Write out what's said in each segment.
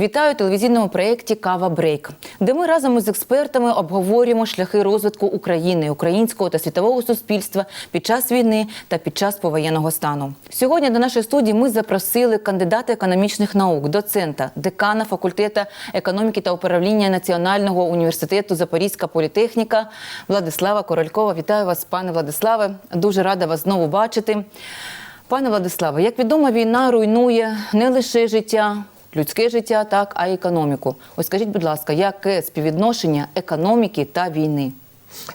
Вітаю телевізійному проєкті Кава Брейк, де ми разом із експертами обговорюємо шляхи розвитку України, українського та світового суспільства під час війни та під час повоєнного стану. Сьогодні до нашої студії ми запросили кандидата економічних наук, доцента, декана факультету економіки та управління Національного університету Запорізька політехніка Владислава Королькова. Вітаю вас, пане Владиславе. Дуже рада вас знову бачити. Пане Владиславе, як відомо, війна руйнує не лише життя, людське життя, так, а й економіку. Ось скажіть, будь ласка, яке співвідношення економіки та війни?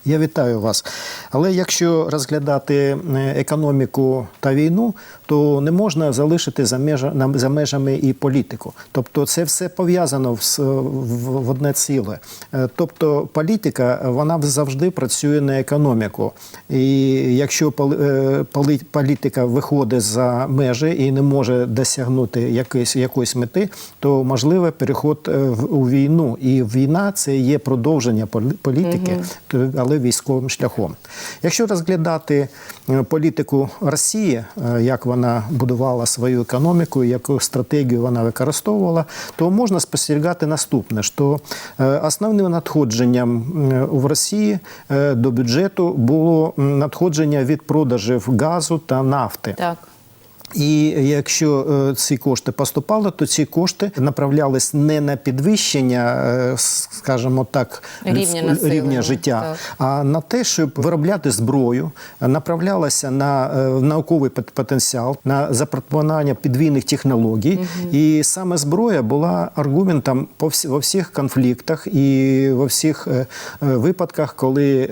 Я вітаю вас. Але якщо розглядати е, економіку та війну, то не можна залишити за, межа, на- за межами і політику. Тобто це все пов'язано в, в, одне ціле. Е, Тобто політика вона завжди працює на економіку. І якщо е, політика виходить за межі і не може досягнути якоїсь, якоїсь мети, то можливо переход е, в- у війну. І війна це є продовження полі- політики, то- але військовим шляхом. Якщо розглядати е, політику Росії, е, як вона будувала свою економіку, яку стратегію вона використовувала, то можна спостерігати наступне: що е, основним надходженням в Росії до бюджету було надходження від продажів газу та нафти. Так. І якщо е, ці кошти поступали, то ці кошти направлялись не на підвищення, е, скажімо так, Рівня людського- рівня життя, так. а на те, щоб виробляти зброю, направлялася на е, науковий пот- потенціал, на запропонування підвійних технологій. І саме зброя була аргументом по всі, во всіх конфліктах і во всіх випадках, коли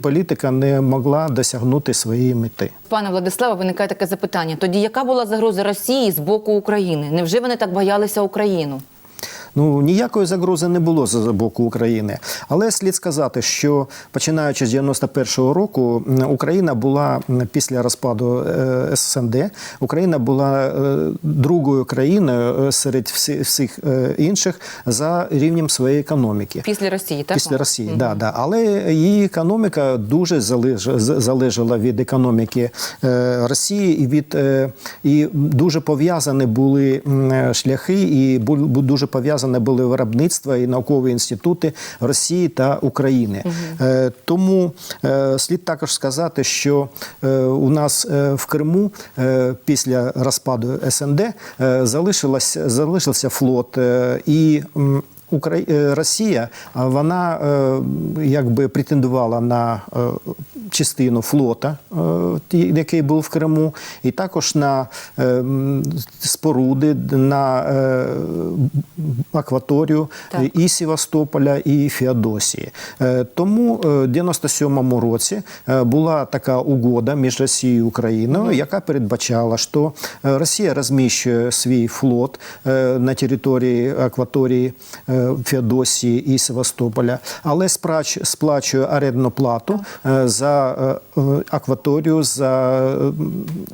політика не могла досягнути своєї мети. Пане Владиславе, виникає таке запитання. Тоді яка була загроза Росії з боку України? Невже вони так боялися Україну? Ну ніякої загрози не було з боку України. Але слід сказати, що починаючи з 91-го року, Україна була після розпаду е, СНД, Україна була е, другою країною е, серед всіх інших за рівнем своєї економіки. Після Росії, так? Після Росії, да, да. але її економіка дуже залежала від економіки Росії і від і дуже пов'язані були шляхи, і дуже пов'язане були виробництва і наукові інститути Росії та України. Е, Тому е, слід також сказати, що е, у нас в Криму після розпаду СНД залишилась залишився флот і. Росія вона якби претендувала на частину флота, е, який був в Криму, і також на е, споруди, на е, акваторію Так. і Севастополя, і Феодосії. Тому в 97-му році була така угода між Росією і Україною, яка передбачала, що Росія розміщує свій флот на території акваторії Феодосії і Севастополя, але сплачує орендну плату е, за е, е, акваторію, за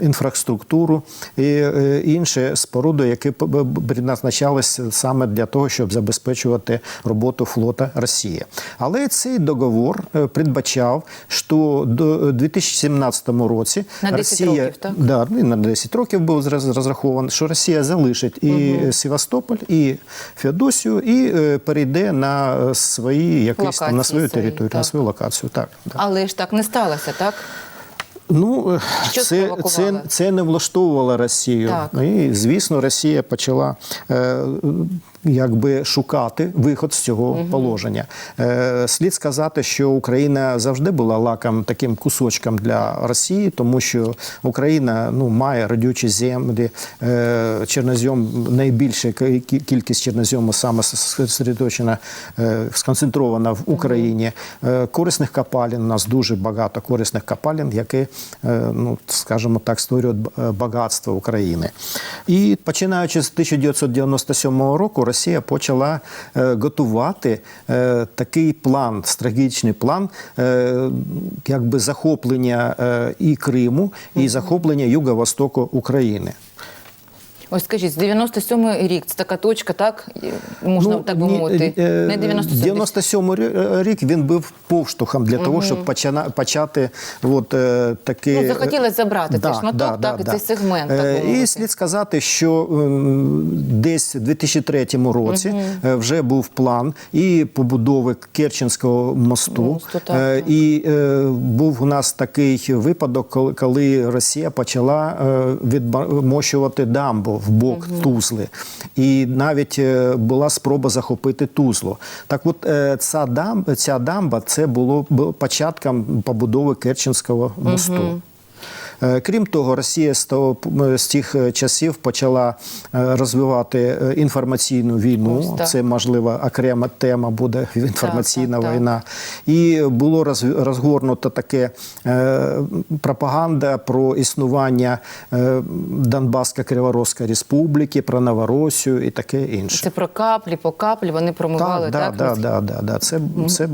інфраструктуру і е, інші споруди, які п- б- предназначалися саме для того, щоб забезпечувати роботу флота Росії. Але цей договор передбачав, що до 2017 році На 10 Росія років, так? Да, на 10 років був розрахований, що Росія залишить і Севастополь, і Феодосію, і перейде на свої якісь там, на свою територію, так. на свою локацію. Так, да. Але ж так не сталося, так? Ну, Що це, це, це не влаштовувало Росію. Так. І, звісно, Росія почала е, якби шукати виход з цього положення. Е, слід сказати, що Україна завжди була лаком таким кусочком для Росії, тому що Україна ну, має родючі землі, е, чорнозем, найбільша кількість чорнозьому саме зосередочена, е, сконцентрована в Україні. Е, корисних копалин у нас дуже багато корисних копалин, які, е, ну, скажімо так, створюють е, багатство України. І починаючи з 1997 року, Росія почала е, готувати е, такий план, стратегічний план, е, якби захоплення і Криму, і захоплення Юго-Востоку України. Ось скажіть, з 97-й рік це така точка, так можна так би мовити. е, Не 97 97 рі- рік він був повштовхом для того, щоб почана, почати от, е, таке... Ну, захотілося забрати цей шматок, так, і цей сегмент, так Е. І слід сказати, що ем, десь у 2003 році е, вже був план і побудови Керченського мосту. Мосту, так, Е, так. І е, був у нас такий випадок, коли, Росія почала е, відмощувати дамбу в бок Тузли. І навіть е, була спроба захопити Тузлу. Так от е, ця дамба, ця дамба це було початком побудови Керченського мосту. Е, Крім того, Росія з, того, з тих е, часів почала е, розвивати е, інформаційну війну. Ось так. Це можливо окрема тема буде інформаційна Так, так, так. війна. І було розгорнуто таке е, пропаганда про існування е, Донбаська Криворозька Республіки, про Новоросію і таке інше. Це про каплі, по каплі вони промивали, Так, так? да, да, да, да, да. Це, це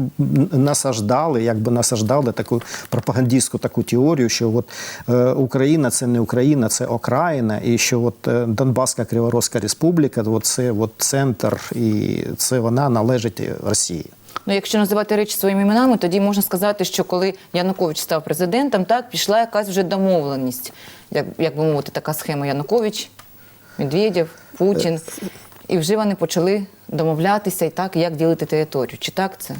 насаждали, якби насаждали таку пропагандистську таку теорію, що от е, Україна це не Україна, це окраїна, і що от е, Донбаська Криворозька Республіка, от це от центр, і це вона належить Росії. Ну, якщо називати речі своїми іменами, тоді можна сказати, що коли Янукович став президентом, так пішла якась вже домовленість, як, як би мовити, така схема Янукович, Медведєв, Путін. І вже вони почали домовлятися і так, як ділити територію. Чи так це?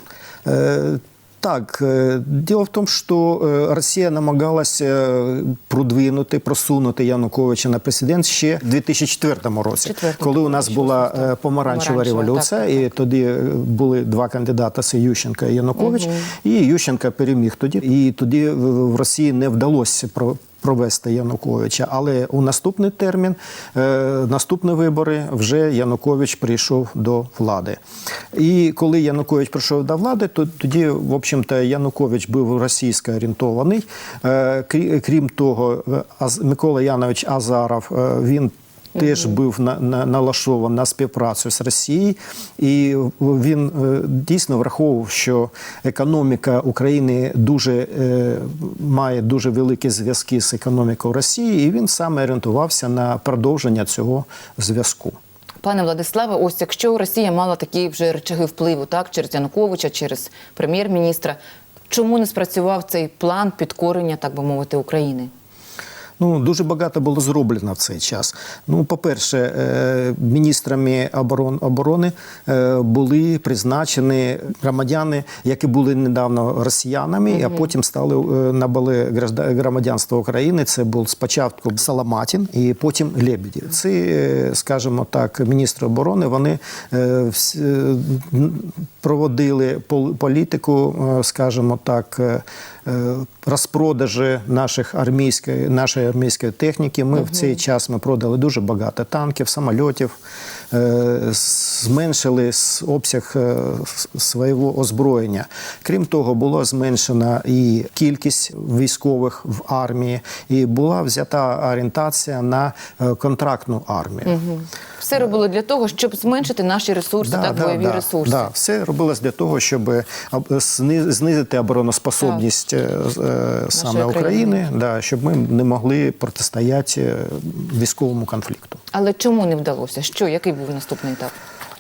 Э, Так, э, дело в том, что э, Росія намагалась е, продвинути, просунути Януковича на президент ще в 2004 році, Четвертому, коли у нас була так. е, помаранчева Помаранчева, революція, так, так, і тоді е, були два кандидати: це Ющенка і Янукович. І Ющенка переміг тоді. І тоді в в Росії не вдалося про. Провести Януковича, але у наступний термін, е, наступні вибори, вже Янукович прийшов до влади. І коли Янукович прийшов до влади, то тоді, в общем-то, Янукович був російсько орієнтований. Е, Крім того, е, Микола Янович Азаров він. Теж був на, на, налаштований на співпрацю з Росією, і він е, дійсно враховував, що економіка України дуже е, має дуже великі зв'язки з економікою Росії, і він саме орієнтувався на продовження цього зв'язку. Пане Владиславе, ось якщо Росія мала такі вже речаги впливу, так, через Януковича, через прем'єр-міністра, чому не спрацював цей план підкорення, так би мовити, України? Ну, дуже багато було зроблено в цей час. Ну, по-перше, е, міністрами оборони е, були призначені громадяни, які були недавно росіянами, а потім стали е, набули громадянство України. Це був спочатку Саламатін і потім Лебеді. Це, скажімо так, міністри оборони. Вони проводили пол- політику, скажімо так. Розпродажі наших армійської нашої армійської техніки. Ми в цей час ми продали дуже багато танків, самольотів, зменшили обсяг е, свого озброєння. Крім того, було зменшена і кількість військових в армії, і була взята орієнтація на е, контрактну армію. Все робили для того, щоб зменшити наші ресурси, так, бойові ресурси. Да, все робилось для того, щоб е, знизити обороноспособність е, е, саме країни. України, да, щоб ми не могли протистояти е, військовому конфлікту. Але чому не вдалося? Що, який був наступний етап?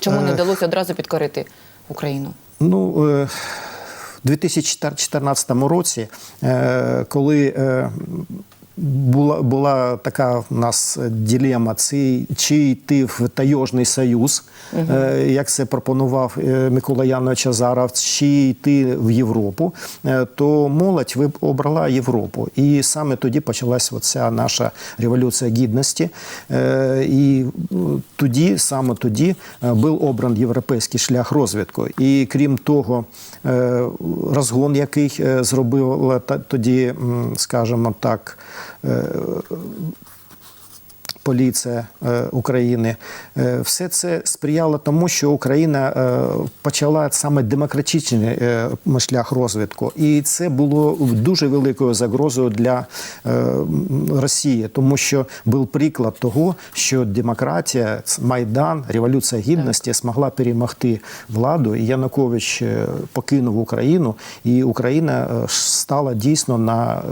Чому не вдалося одразу підкорити Україну? Ну, е, в 2014 році, е, коли е, була, була така в нас дилема, чи, чи йти в Тайожний Союз, е, як це пропонував е, Микола Янович Азаров, чи йти в Європу, е, то молодь виб- обрала Європу. І саме тоді почалась оця наша революція гідності. Е, І ну, тоді, саме тоді, е, був обран європейський шлях розвитку. І крім того, е, розгон, який е, зробила тоді, скажімо так, е, поліція е, України. Е, Все це сприяло тому, що Україна е, почала саме демократичний шлях розвитку, і це було дуже великою загрозою для Росії, тому що був приклад того, що демократія, майдан, революція гідності змогла перемогти владу. І Янукович покинув Україну, і Україна стала дійсно на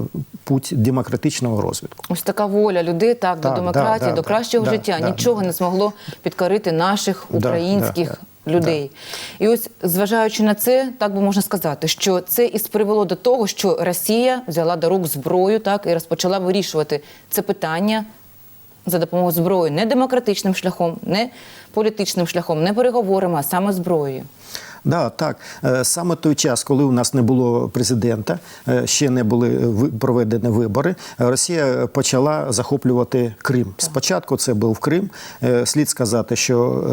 путь демократичного розвитку. Ось така воля людей так, Так, до демократії, до да, кращого да, життя да, нічого да. не змогло підкорити наших українських да, людей. І ось зважаючи на це, так би можна сказати, що це і привело до того, що Росія взяла до рук зброю, так і розпочала вирішувати це питання за допомогою зброї, не демократичним шляхом, не політичним шляхом, не переговорами, а саме зброєю. Да, так. Е, Саме той час, коли у нас не було президента, е, ще не були проведені вибори, е, Росія почала захоплювати Крим. Спочатку це був Крим. Е, Слід сказати, що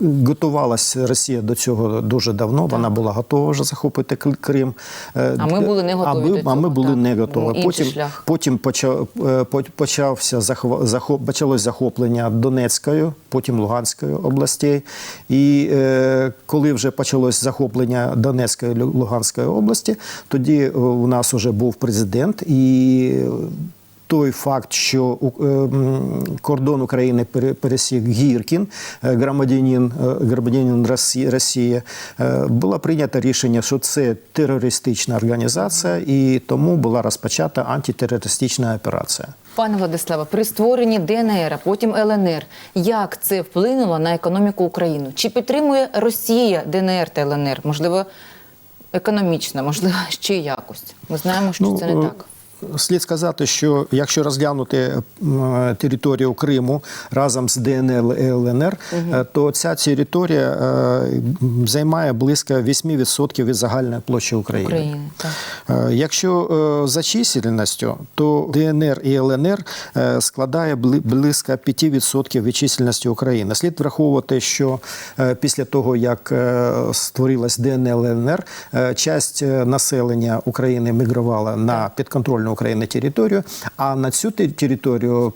е, готувалася Росія до цього дуже давно. Вона була готова вже захопити Крим. Е, А ми були не готові А ми, до а ми були так. не готові. інший Потім, шлях. Потім почав, е, почався захоп, почалось захоплення Донецької, потім Луганської областей. І е, коли вже почалось захоплення Донецької Луганської області, тоді е, у нас вже був президент і. Той факт, що е, кордон України пере- пересік Гіркін, е, громадянин, е, громадянин Росії, е, було прийнято рішення, що це терористична організація, і тому була розпочата антитерористична операція. Пане Владиславе, при створенні ДНР, а потім ЛНР, як це вплинуло на економіку України? Чи підтримує Росія ДНР та ЛНР? Можливо, економічно, можливо, ще якось. Ми знаємо, що це не е, так. Слід сказати, що якщо розглянути територію Криму разом з ДНР і ЛНР, е, то ця територія е, займає близько 8% від загальної площі України. України. Так. Е, Якщо е, за чисельністю, то ДНР і ЛНР е, складає близько 5% від чисельності України. Слід враховувати, що е, після того, як е, створилась ДНР і ЛНР, е, часть е, населення України мігрувала на підконтрольну України територію, а на цю територію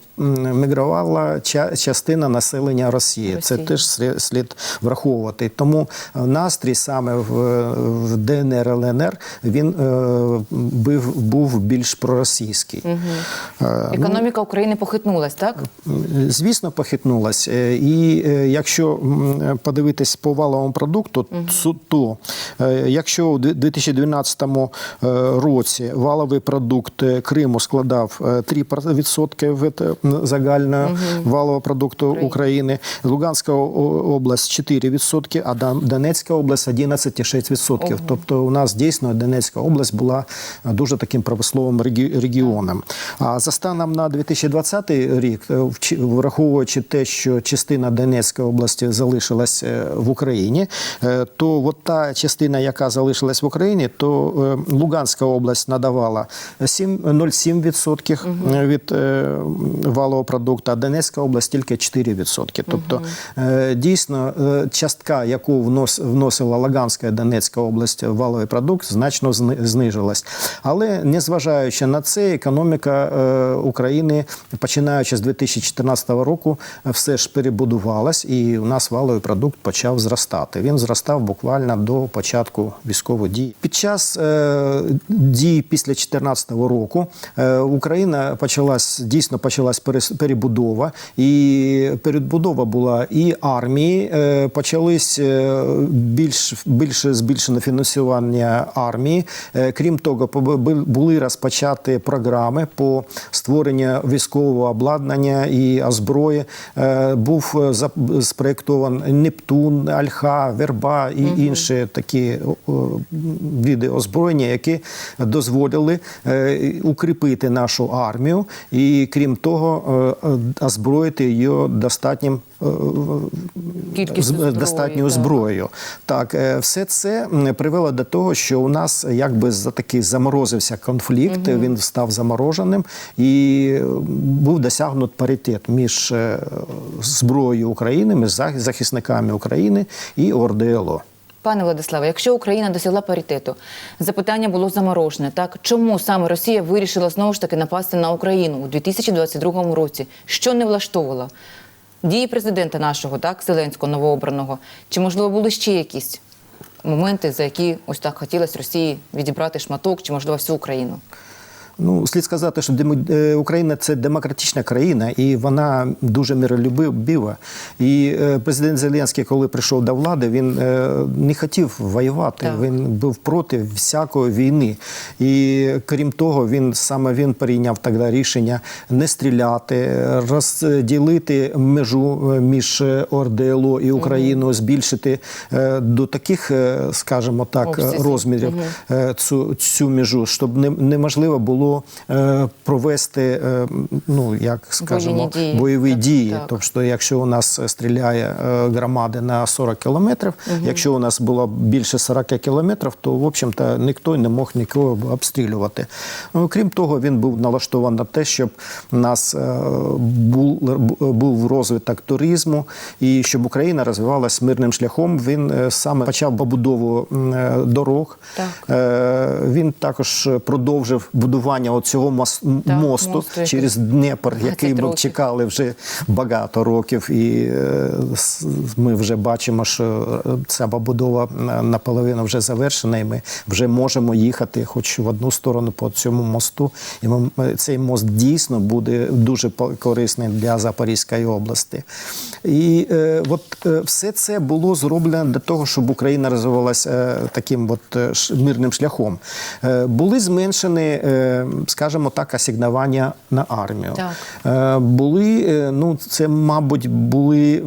мігрувала частина населення Росії. Це теж слід- враховувати. Тому е, настрій саме в, в ДНР ЛНР він е, був, був більш проросійський. Е, Економіка України похитнулась, так? Звісно, похитнулась. Е, І е, якщо подивитись по валовому продукту, цу- то е, якщо у 2012 е, році валовий продукт е, Криму складав е, 3% від е, загального валового продукту України, Луганська область 4%, а Донецька область 11,6%. Тобто у нас дійсно Донецька область була дуже таким промисловим регі- регіоном. А за станом на 2020 рік, е, враховуючи те, що частина Донецької області залишилась е, в Україні, е, то от та частина, яка залишилась в Україні, то е, Луганська область надавала 7 0,7% від е, валового продукту, а Донецька область тільки 4%. Тобто е, дійсно е, частка, яку внос, вносила Луганська і Донецька область в валовий продукт, значно зни- знижилась. Але незважаючи на це, економіка е, України, починаючи з 2014 року, е, все ж перебудувалась, і у нас валовий продукт почав зростати. Він зростав буквально до початку військових дій. Під час е, дій після 2014 року е, Україна почалась дійсно почалась перебудова, і перебудова була і армії. е, Почались е, більш більше збільшено фінансування армії. Крім того, були розпочаті програми по створенню військового обладнання і озброї. Був спроєктований Нептун, Альха, Верба і інші такі види озброєння, які дозволили укріпити нашу армію і, крім того, е, е, озброїти її достатнім е, зброї, достатньою так. зброєю. Так, все це привело до того, що у нас якби за такий заморозився конфлікт, він став замороженим і був досягнут паритет між зброєю України, між зах- захисниками України і ОРДЛО. Пане Владиславе, якщо Україна досягла паритету, запитання було заморожене. Так чому саме Росія вирішила знову ж таки напасти на Україну у 2022 році? Що не влаштовувала? Дії президента нашого, так, Зеленського, новообраного, чи можливо були ще якісь моменти, за які ось так хотілося Росії відібрати шматок, чи можливо всю Україну? Ну, слід сказати, що е, Україна це демократична країна, і вона дуже миролюбива. І е, президент Зеленський, коли прийшов до влади, він е, не хотів воювати. Так. Він був проти всякої війни. І крім того, він саме він прийняв тоді рішення не стріляти, розділити межу між ОРДЛО і Україною, збільшити до таких, скажімо так, розмірів цю, цю межу, щоб не, неможливо було е, провести, е, ну як скажемо, дії. бойові Так, дії. так. Тобто, якщо у нас стріляє е, громада на 40 кілометрів, якщо у нас було більше 40 кілометрів, то в общем-то ніхто не мог нікого обстрілювати. Ну, крім того, він був налаштований на те, щоб у нас е, був, був розвиток туризму і щоб Україна розвивалась мирним шляхом. Він е, саме почав побудову е, дорог. Так. Е, Він також продовжив будування цього мос- Так, мосту мосту, через Дніпр, який ми чекали вже багато років, і е, ми вже бачимо, що е, ця побудова наполовину вже завершена, і ми вже можемо їхати хоч в одну сторону по цьому мосту. І ми, цей мост дійсно буде дуже корисний для Запорізької області. І е, от е, все це було зроблено для того, щоб Україна розвивалася е, таким от е, мирним шляхом. Е, були зменшені, е, скажімо так, асигнування на армію. Так. Е, Були, е, ну це, мабуть, були е,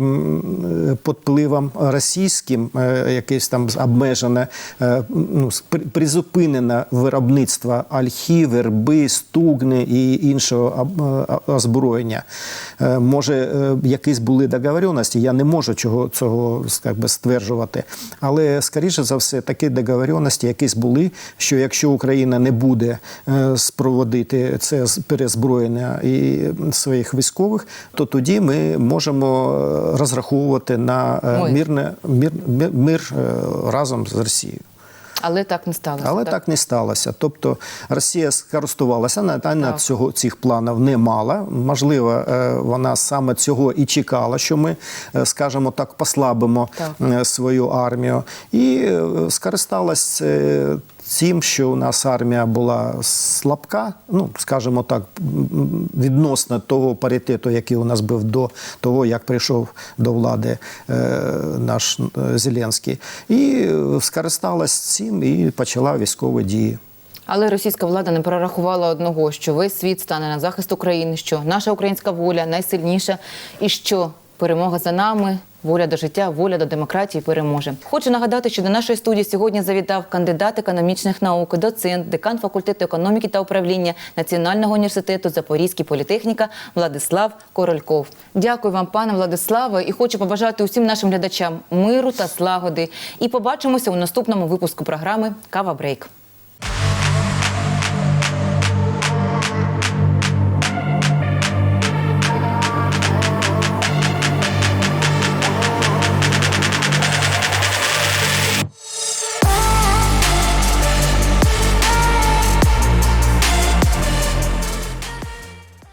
під впливом російським, якесь там обмежене, ну, призупинене виробництво ольхи, верби, стугни і іншого озброєння. Може, якісь були договоренності, я не можу чого цього би, стверджувати. Але, скоріше за все, такі договоренності якісь були, що якщо Україна не буде спроводити це перезброєння і своїх військових, то тоді ми можемо е, розраховувати на е, Мир. мирне, мир, мир, мир е, разом з Росією. Але так не сталося. Але так не сталося. Тобто Росія скористувалася на, а на цього цих планів не мала. Можливо, вона саме цього і чекала, що ми, скажімо так, послабимо Так. свою армію, і скористалась тим, що у нас армія була слабка, ну скажімо так, відносно того паритету, який у нас був до того, як прийшов до влади е, наш е, Зеленський, і скористалась цим і почала військові дії. Але російська влада не прорахувала одного, що весь світ стане на захист України, що наша українська воля найсильніша, і що перемога за нами. Воля до життя, воля до демократії переможе. Хочу нагадати, що до нашої студії сьогодні завітав кандидат економічних наук, доцент, декан факультету економіки та управління Національного університету Запорізький політехніка Владислав Корольков. Дякую вам, пане Владиславе, і хочу побажати усім нашим глядачам миру та слагоди. І побачимося у наступному випуску програми Кава Брейк.